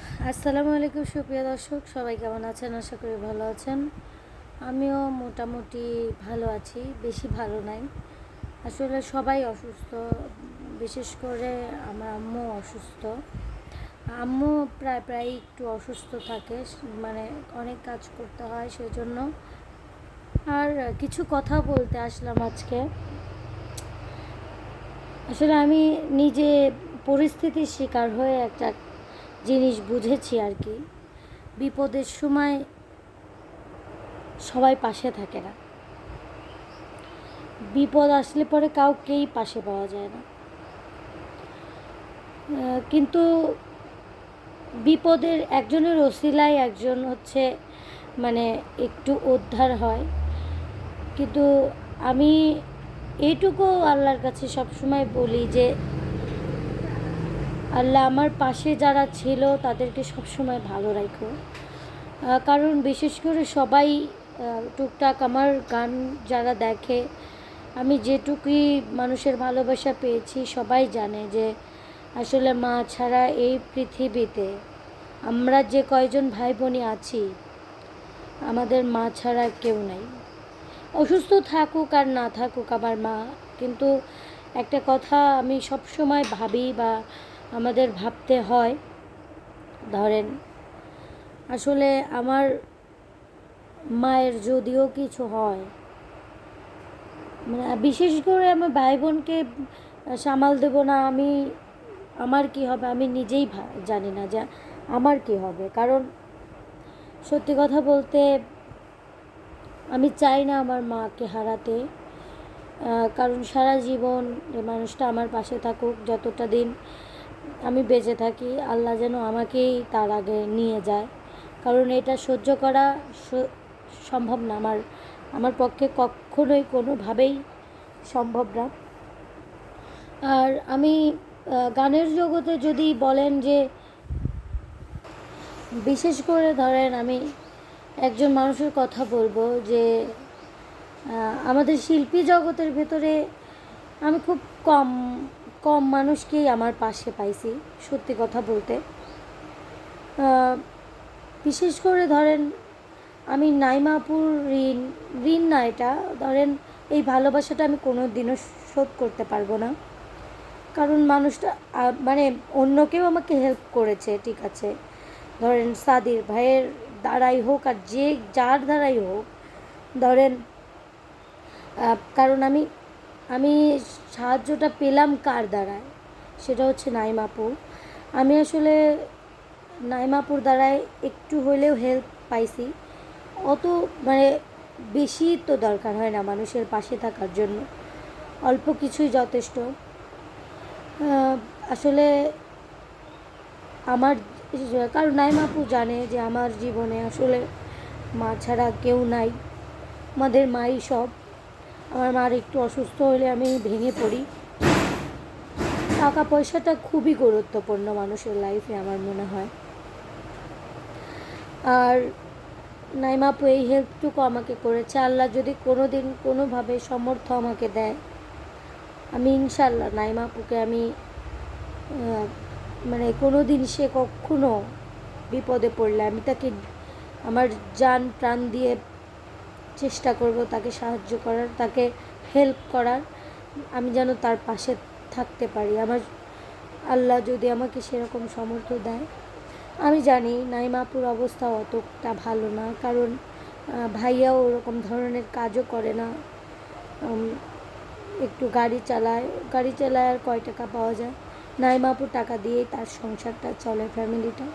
আসসালামু আলাইকুম, সুপ্রিয় দর্শক। সবাই কেমন আছেন? আশা করি ভালো আছেন। আমিও মোটামুটি ভালো আছি, বেশি ভালো নাই। আসলে সবাই অসুস্থ, বিশেষ করে আমার আম্মু অসুস্থ। আম্মু প্রায় প্রায় একটু অসুস্থ থাকে মানে অনেক কাজ করতে হয় সেজন্য। আর কিছু কথা বলতে আসলাম আজকে। আসলে আমি নিজে পরিস্থিতির শিকার হয়ে একটা জিনিস বুঝেছি আর কি। বিপদের সময় সবাই পাশে থাকে না। বিপদ আসলে পরে কাউকেই পাশে পাওয়া যায় না। কিন্তু বিপদের একজনের ওসিলায় একজন হচ্ছে মানে একটু উদ্ধার হয়। কিন্তু আমি এইটুকু আল্লাহর কাছে সবসময় বলি যে আল্লাহ আমার পাশে যারা ছিল তাদেরকে সবসময় ভালো রাখো। কারণ বিশেষ করে সবাই টুকটাক আমার গান যারা দেখে, আমি যেটুকুই মানুষের ভালোবাসা পেয়েছি সবাই জানে যে আসলে মা ছাড়া এই পৃথিবীতে আমরা যে কয়জন ভাই বোনই আছি, আমাদের মা ছাড়া কেউ নাই। অসুস্থ থাকুক আর না থাকুক আমার মা, কিন্তু একটা কথা আমি সব সময় ভাবি বা আমাদের ভাবতে হয়। ধরেন, আসলে আমার মায়ের যদিও কিছু হয় মানে বিশেষ করে আমার ভাই বোনকে সামাল দেব না, আমি, আমার কি হবে আমি নিজেই জানি না যে আমার কি হবে। কারণ সত্যি কথা বলতে আমি চাই না আমার মাকে হারাতে কারণ সারা জীবন মানুষটা আমার পাশে থাকুক, যতটা দিন আমি বেঁচে থাকি, আল্লাহ যেন আমাকেই তার আগে নিয়ে যায়। কারণ এটা সহ্য করা সম্ভব না। আমার আমার পক্ষে কখনোই কোনোভাবেই সম্ভব না। আর আমি গানের জগতে যদি বলেন যে, বিশেষ করে ধরেন আমি একজন মানুষের কথা বলব যে আমাদের শিল্পী জগতের ভেতরে আমি খুব কম কম মানুষকেই আমার পাশে পাইছি, সত্যি কথা বলতে। বিশেষ করে ধরেন, আমি নাইমাপুর ঋণ ঋণ না এটা, ধরেন এই ভালোবাসাটা আমি কোনো দিনও শোধ করতে পারব না। কারণ মানুষটা মানে অন্য কেউ আমাকে হেল্প করেছে, ঠিক আছে। ধরেন সাদির ভাইয়ের দ্বারাই হোক আর যে, যার দ্বারাই হোক, ধরেন কারণ আমি আমি সাহায্যটা পেলাম কার দ্বারায়? সেটা হচ্ছে নাইমাপু আমি আসলে নাইমাপুর দ্বারায় একটু হলেও হেল্প পাইছি। অত মানে বেশি তো দরকার হয় না মানুষের পাশে থাকার জন্য। অল্প কিছুই যথেষ্ট। আসলে আমার কারণ নাইমাপু জানে যে আমার জীবনে আসলে মা ছাড়া কেউ নাই। আমাদের মাই সব। আমার মার একটু অসুস্থ হলে আমি ভেঙে পড়ি। টাকা পয়সাটা খুবই গুরুত্বপূর্ণ মানুষের লাইফে আমার মনে হয়। আর নাইমাপু এই হেল্পটুকু আমাকে করেছে। আল্লাহ যদি কোনো দিন কোনোভাবে সমর্থ আমাকে দেয়, আমি ইনশাল্লাহ নাইমাপুকে আমি মানে কোনো দিন সে কখনো বিপদে পড়লে আমি তাকে, আমার জান প্রাণ দিয়ে চেষ্টা করব তাকে সাহায্য করার, তাকে হেল্প করার। আমি যেন তার পাশে থাকতে পারি। আমার আল্লাহ যদি আমাকে সেরকম সমর্থ দেয়। আমি জানি নাইমাপুর অবস্থা অতটা ভালো না, কারণ ভাইয়াও ওরকম ধরনের কাজও করে না। একটু গাড়ি চালায় গাড়ি চালায় আর কয় টাকা পাওয়া যায়? নাইমাপুর টাকা দিয়েই তার সংসারটা চলে ফ্যামিলিটা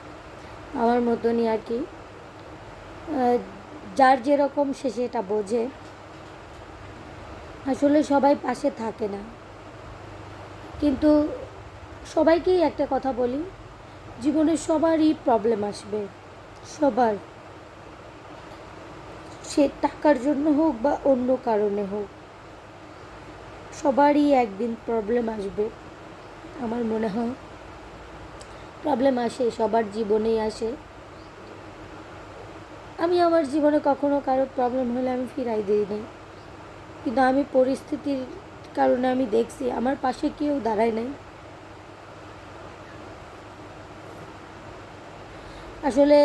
আমার মতনই আর কি। যার যেরকম সে সেটা বোঝে, আসলে সবাই পাশে থাকে না। কিন্তু সবাইকেই একটা কথা বলি, জীবনে সবারই প্রবলেম আসবে, সবার। সে টাকার জন্য হোক বা অন্য কারণে হোক, সবারই একদিন প্রবলেম আসবে, আমার মনে হয়। প্রবলেম আসে, সবার জীবনেই আসে। আমি আমার জীবনে কখনো কারও প্রবলেম হলে আমি ফিরাই দিই নাই। কিন্তু আমি পরিস্থিতির কারণে আমি দেখছি আমার পাশে কেউ দাঁড়ায় নাই। আসলে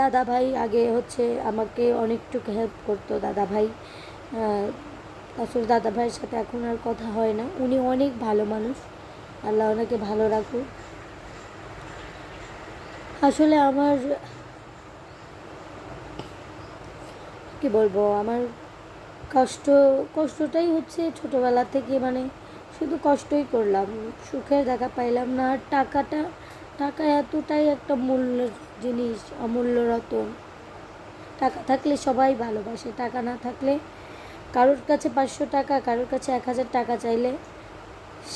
দাদা ভাই আগে হচ্ছে আমাকে অনেকটুকু হেল্প করতো দাদা ভাই আসলে দাদা ভাইয়ের সাথে এখন আর কথা হয় না। উনি অনেক ভালো মানুষ। আল্লাহ ওনাকে ভালো রাখুক। আসলে আমার কি বলব, আমার কষ্ট, কষ্টটাই হচ্ছে ছোটোবেলা থেকে মানে শুধু কষ্টই করলাম। সুখের দেখা পাইলাম না, আর টাকাটা, টাকা এতটাই একটা মূল্য জিনিস, অমূল্য রতন। টাকা থাকলে সবাই ভালোবাসে, টাকা না থাকলে কারোর কাছে পাঁচশো টাকা, কারোর কাছে এক হাজার টাকা চাইলে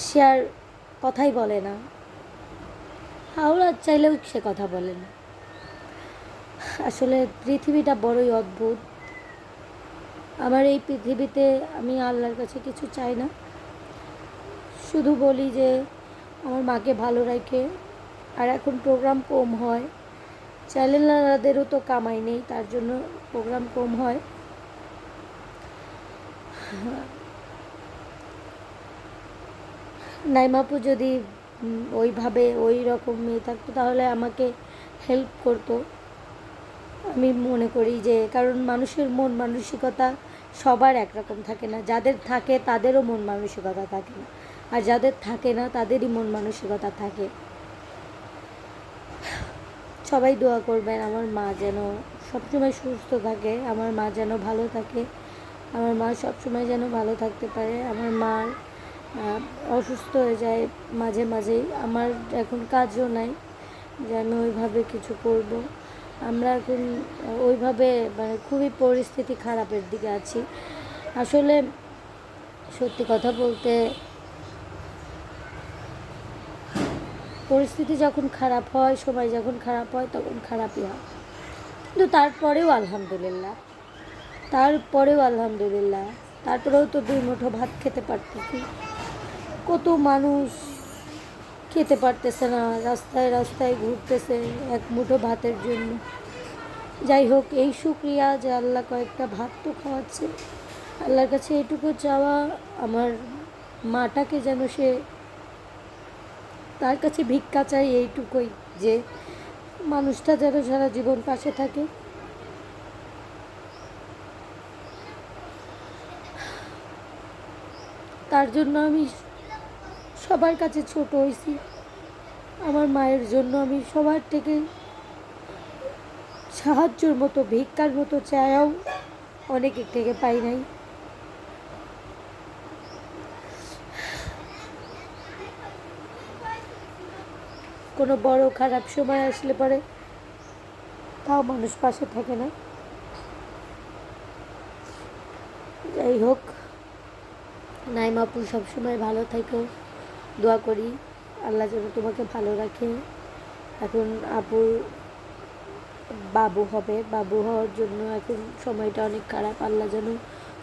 সে আর কথাই বলে না। হাওড়া চাইলেও সে কথা বলে না। আসলে পৃথিবীটা বড়ই অদ্ভুত। আমার এই পৃথিবীতে আমি আল্লাহর কাছে কিছু চাই না। শুধু বলি যে, আমার মাকে ভালো রাখে। আর এখন প্রোগ্রাম কম হয়। চ্যানেলারদেরও তো কামাই নেই, তার জন্য প্রোগ্রাম কম হয়। নাইমাপু যদি ওইভাবে ওই রকম মেয়ে থাকতো, তাহলে আমাকে হেল্প করতো। আমি মনে করি যে কারণ মানুষের মন মানসিকতা সবার একরকম থাকে না। যাদের থাকে তাদেরও মন মানসিকতা থাকে না। আর যাদের থাকে না তাদেরই মন মানসিকতা থাকে। সবাই দোয়া করবেন আমার মা যেন সবসময় সুস্থ থাকে, আমার মা যেন ভালো থাকে, আমার মা সবসময় যেন ভালো থাকতে পারে, আমার মার অসুস্থ হয়ে যায় মাঝে মাঝেই। আমার এখন কাজও নাই যে আমি ওইভাবে কিছু করব। আমরা এখন ওইভাবে মানে খুবই পরিস্থিতি খারাপের দিকে আছি। আসলে সত্যি কথা বলতে পরিস্থিতি যখন খারাপ হয়, সময় যখন খারাপ হয়, তখন খারাপই হয়। কিন্তু তারপরেও আলহামদুলিল্লাহ। তারপরেও আলহামদুলিল্লাহ। তারপরেও তো দুই মুঠো ভাত খেতে পারতেছি। কত মানুষ খেতে পারতেছে না, রাস্তায় রাস্তায় ঘুরতেছে এক মুঠো ভাতের জন্য। যাই হোক, এই শুক্রিয়া যে আল্লাহ কয়েকটা ভাত তো খাওয়াচ্ছে। আল্লাহর কাছে এটুকু চাওয়া, আমার মাটাকে যেন সে তার কাছে ভিক্ষা চাই এইটুকুই, যে মানুষটা যেন সারা জীবন পাশে থাকে। তার জন্য আমি সবার কাছে ছোট হয়েছি। আমার মায়ের জন্য আমি সবার থেকে সাহায্যর মতো, ভিক্ষার মতো চায়াও অনেকের থেকে পাই নাই। কোনো বড় খারাপ সময় আসলে পরে তাও মানুষ পাশে থাকে না। যাই হোক, নাইমা আপু সবসময় ভালো থেকো। দোয়া করি, আল্লাহ যেন তোমাকে ভালো রাখে। এখন আপুর বাবু হবে, বাবু হওয়ার জন্য এখন সময়টা অনেক খারাপ। আল্লাহ যেন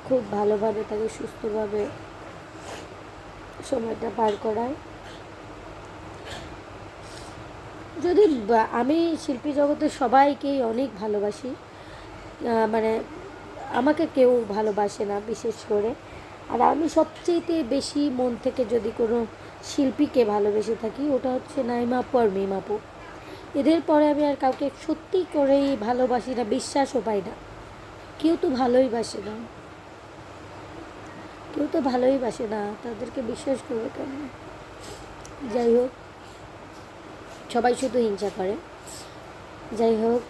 খুব ভালোভাবে তাকে সুস্থভাবে সময়টা পার করায়। যদি আমি শিল্পী জগতের সবাইকেই অনেক ভালোবাসি মানে আমাকে কেউ ভালোবাসে না বিশেষ করে। আর আমি সবচেয়েতে বেশি মন থেকে যদি কোনো শিল্পীকে ভালোবেসে থাকি, ওটা হচ্ছে নাইমা আপু আর আপু এদের পরে আমি আর কাউকে সত্যি করেই ভালোবাসি না, বিশ্বাসও পাই না। কেউ তো ভালোই বাসে না। কেউ তো ভালোই বাসে না, তাদেরকে বিশ্বাস করবে কেন যাই হোক, সবাই শুধু হিংসা করে। যাই হোক,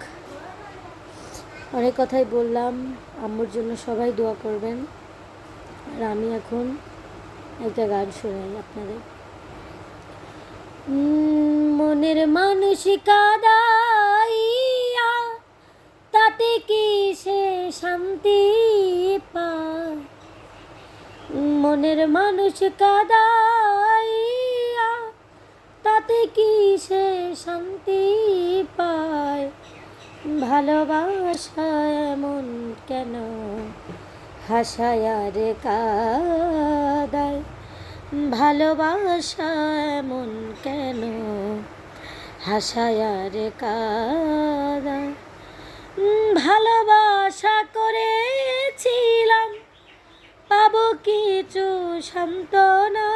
অনেক কথাই বললাম, আম্মুর জন্য সবাই দোয়া করবেন। আর আমি এখন একটা গান শোনাই আপনাদের। মনের মানুষ কাদাইয়া তাতে কি সে শান্তি পায়? মনের মানুষ কাদাইয়া তাতে কি সে শান্তি পায়? ভালোবাসা এমন কেন? হাসায়ার কাদায়। ভালোবাসা এমন কেন? হাসায়ার কাদায় উম, ভালোবাসা করেছিলাম। পাবো কিছু সান্ত্বনা।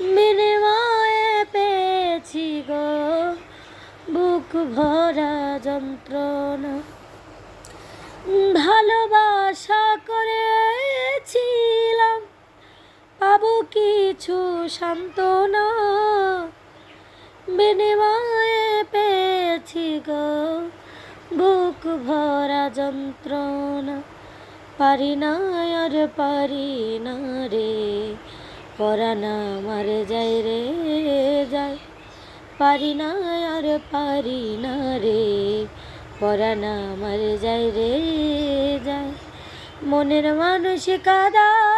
বিনিময়ে পেয়েছি গো বুক ভরা যন্ত্রণা। ভালোবাসা করেছিলাম। পাবো কিছু সান্ত্বনা। বিনিময়ে পেয়েছি গো, বুক ভরা যন্ত্রণা। পারি না আর পারি না রে পরানা মারে যাই রে, যায়। পারি না আর পারি না রে পরানা মারে যাই রে, যায়। মনের মানুষ কাদাইয়া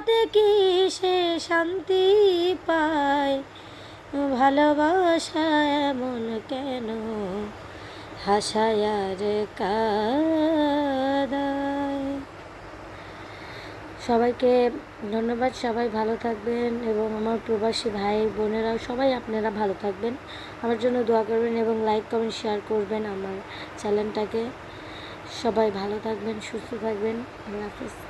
তাতে কি সে শান্তি পায়? ভালোবাসা এমন কেন? হাসায় আর কাদায়। সবাইকে ধন্যবাদ, সবাই ভালো থাকবেন এবং আমার প্রবাসী ভাই, বোনেরাও সবাই আপনারা ভালো থাকবেন। আমার জন্য দোয়া করবেন এবং লাইক, কমেন্ট, শেয়ার করবেন আমার চ্যানেলটাকে। সবাই ভালো থাকবেন, সুস্থ থাকবেন। আল্লাহ হাফিজ।